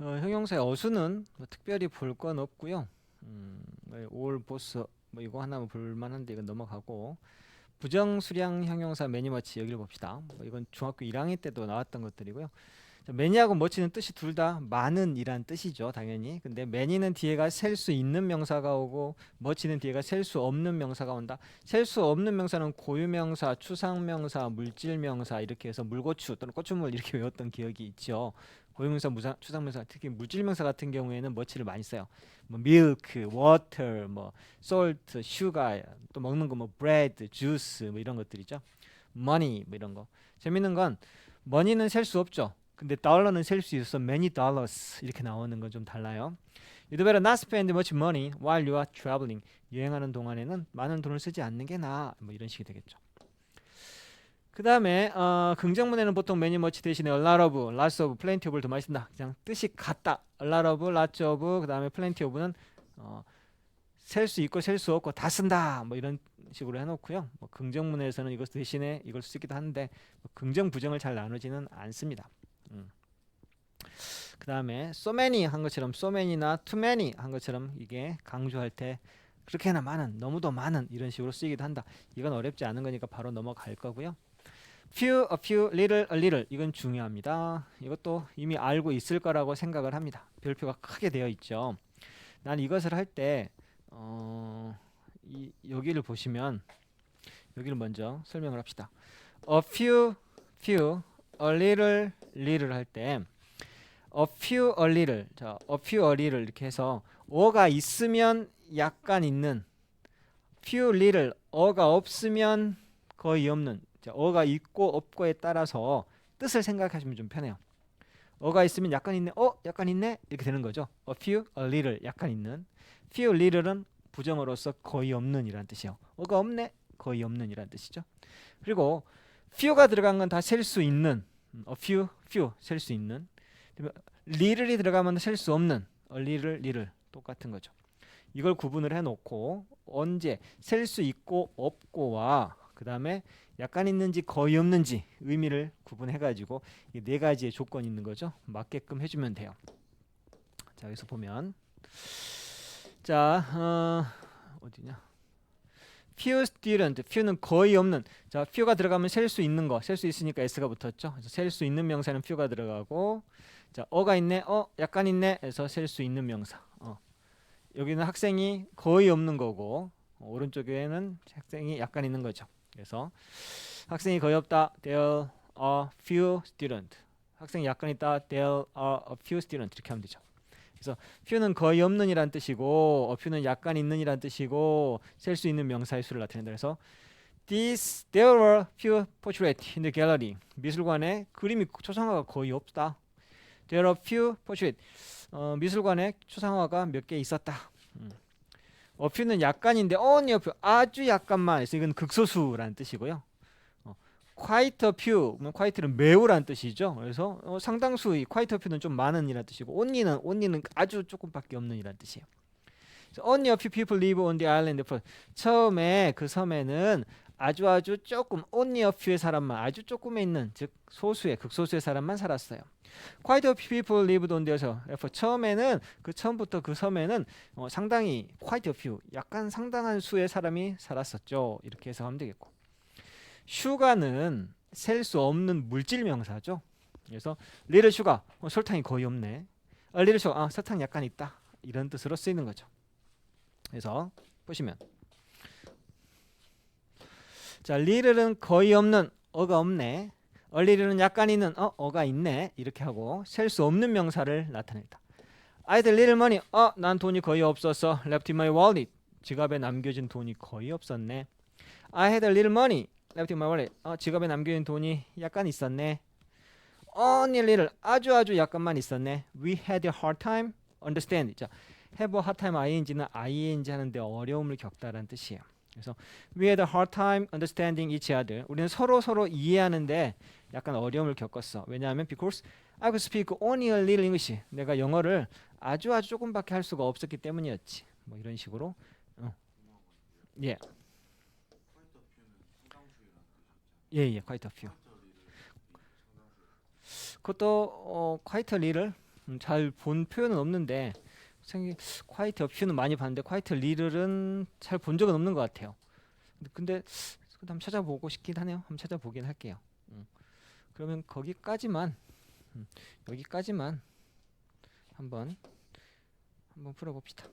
어, 형용사의 어수는 뭐 특별히 볼 건 없고요. 음, 올 보스 뭐 이거 하나만 볼만한데 이건 넘어가고 부정 수량 형용사 매니 머치 여기를 봅시다. 뭐 이건 중학교 1학년 때도 나왔던 것들이고요. 자, 매니하고 머치는 뜻이 둘 다 많은이란 뜻이죠, 당연히. 근데 매니는 뒤에가 셀 수 있는 명사가 오고 머치는 뒤에가 셀 수 없는 명사가 온다. 셀 수 없는 명사는 고유명사, 추상명사, 물질명사 이렇게 해서 물고추 또는 고추물 이렇게 외웠던 기억이 있죠. 고유명사, 무사, 추상명사, 특히 물질명사 같은 경우에는 머치를 많이 써요. 뭐 milk, water, 뭐 salt, sugar, 또 먹는 거 뭐 bread, juice 뭐 이런 것들이죠. money 뭐 이런 거. 재밌는 건 money는 셀 수 없죠. 근데 달러는 셀 수 있어서 many dollars 이렇게 나오는 건 좀 달라요. You'd better not spend much money while you are traveling. 여행하는 동안에는 많은 돈을 쓰지 않는 게 나아. 뭐 이런 식이 되겠죠. 그 다음에 어, 긍정문에는 보통 many much 대신에 a lot of, lots of, plenty of를 더 많이 쓴다. 그냥 뜻이 같다. a lot of, lots of, 그 다음에 plenty of는 어, 셀수 있고 셀 수 없고 다 쓴다. 뭐 이런 식으로 해놓고요. 뭐 긍정문에서는 이것 대신에 이걸 쓰기도 하는데 뭐 긍정 부정을 잘 나누지는 않습니다. 음. 그 다음에 so many 한 것처럼 so many나 too many 한 것처럼 이게 강조할 때 그렇게나 많은 너무도 많은 이런 식으로 쓰이기도 한다. 이건 어렵지 않은 거니까 바로 넘어갈 거고요. Few, a few, little, a little 이건 중요합니다. 이것도 이미 알고 있을 거라고 생각을 합니다. 별표가 크게 되어 있죠. 난 이것을 할때 어, 이, 여기를 보시면 여기를 먼저 설명을 합시다. a few, few, a little, little 할 때 a few, a little, 자, a few, a little 이렇게 해서 어가 있으면 약간 있는 few, little, 어가 없으면 거의 없는 자, 어가 있고 없고에 따라서 뜻을 생각하시면 좀 편해요. 어가 있으면 약간 있네, 어, 약간 있네 이렇게 되는 거죠. a few, a little, 약간 있는. few, little은 부정어로서 거의 없는 이란 뜻이에요. 어가 없네, 거의 없는 이란 뜻이죠. 그리고 few가 들어간 건 다 셀 수 있는, 음, a few, few 셀 수 있는. little이 들어가면 셀 수 없는, a little, little 똑같은 거죠. 이걸 구분을 해놓고 언제 셀 수 있고 없고와 그 다음에 약간 있는지 거의 없는지 의미를 구분해가지고 이 네 가지의 조건이 있는 거죠. 맞게끔 해주면 돼요. 자 여기서 보면 자 어, 어디냐? few student, few는 거의 없는. 자, few가 들어가면 셀 수 있는 거, 셀 수 있으니까 s가 붙었죠. 그래서 셀 수 있는 명사는 few가 들어가고, 자, 어가 있네, 어, 약간 있네, 해서 셀 수 있는 명사. 어. 여기는 학생이 거의 없는 거고, 어, 오른쪽에는 학생이 약간 있는 거죠. 그래서 학생이 거의 없다. There are few student. 학생이 약간 있다. There are a few student. 이렇게 하면 되죠. 그래서 few는 거의 없는 이란 뜻이고, a few는 약간 있는 이란 뜻이고, 셀 수 있는 명사의 수를 나타낸다. 그래서 This there were few portraits in the gallery. 미술관에 그림이 초상화가 거의 없다. There are few portraits. 어, 미술관에 초상화가 몇 개 있었다. 음. Few는 약간인데 only a few 아주 약간만 해서 이건 극소수라는 뜻이고요. 어, quite a few, 뭐 quite는 매우라는 뜻이죠. 그래서 어, 상당수의 quite a few는 좀 많은이라는 뜻이고 only는 only는 아주 조금밖에 없는이라는 뜻이에요. only a few people live on the island. 처음에 그 섬에는 아주 아주 조금 only a few의 사람만 아주 조금에 있는 즉 소수의 극소수의 사람만 살았어요. Quite a few people lived on there서 처음에는 그 처음부터 그 섬에는 어, 상당히 quite a few 약간 상당한 수의 사람이 살았었죠. 이렇게 해석하면 되겠고 슈가는 셀 수 없는 물질 명사죠. 그래서 little sugar 어, 설탕이 거의 없네. a little sugar 아, 설탕 약간 있다 이런 뜻으로 쓰이는 거죠. 그래서 보시면 자 little은 거의 없는 어가 없네. 얼리르는 약간 있는 어 어가 있네 이렇게 하고 셀 수 없는 명사를 나타낸다. I had little money. 어 난 돈이 거의 없었어. Left in my wallet. 지갑에 남겨진 돈이 거의 없었네. I had a little money. Left in my wallet. 어 지갑에 남겨진 돈이 약간 있었네. Only little. 아주 아주 약간만 있었네. We had a hard time understand. 자, have a hard time ing는 ing 하는데 어려움을 겪다라는 뜻이에요. 그래서 we had a hard time understanding each other. 우리는 서로 서로 이해하는데 약간 어려움을 겪었어. 왜냐하면 because I could speak only a little English. 내가 영어를 아주 아주 조금밖에 할 수가 없었기 때문이었지. 뭐 이런 식으로. 어. 예. 예, 예, quite a few. 그것도 어, quite a little 음, 잘본 표현은 없는데 생각에 콰이트 어퓨는 많이 봤는데 콰이트 리를은 잘 본 적은 없는 것 같아요. 근데 한번 찾아보고 싶긴 하네요. 한번 찾아보긴 할게요. 음. 그러면 거기까지만 음, 여기까지만 한번 한번 풀어봅시다.